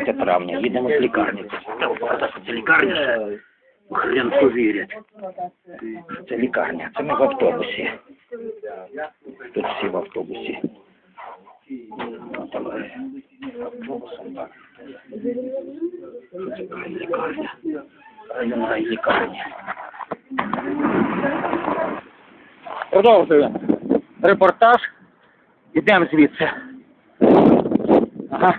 20 травня, їдемо з лікарні. Треба показати, це лікарня. ще. Хрен повірять. Це лікарня. Це ми в автобусі. Тут всі в автобусі. Ну, там, е, автобусом, так. Це лікарня. Районна лікарня. Продовжуємо. Репортаж. Ідемо звідси. Ага.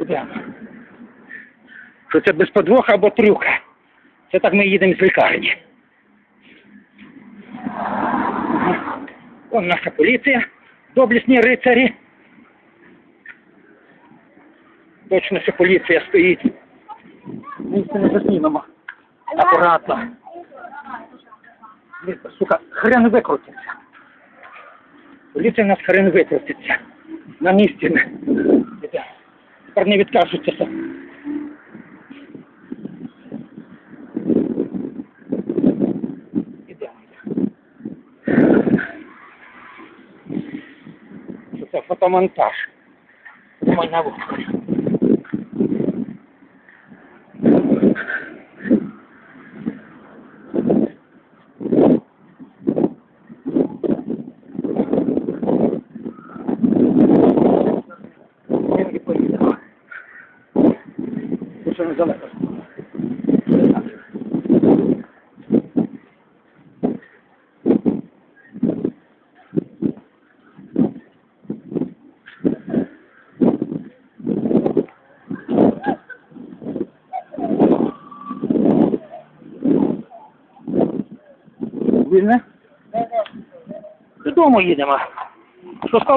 Ідемо. Що це без подвоха або трюка. Це так ми їдемо з лікарні. Вон наша поліція, доблесні рицарі. Точно, що поліція стоїть. Ми це не заснімемо. Акуратно. Сука, хрен викрутиться. Поліція в нас хрен викрутиться. На місці. Тепер не відкажуться. Це фотомонтаж. Мой на Ще недалеко. Вільне? Додому їдемо. Що?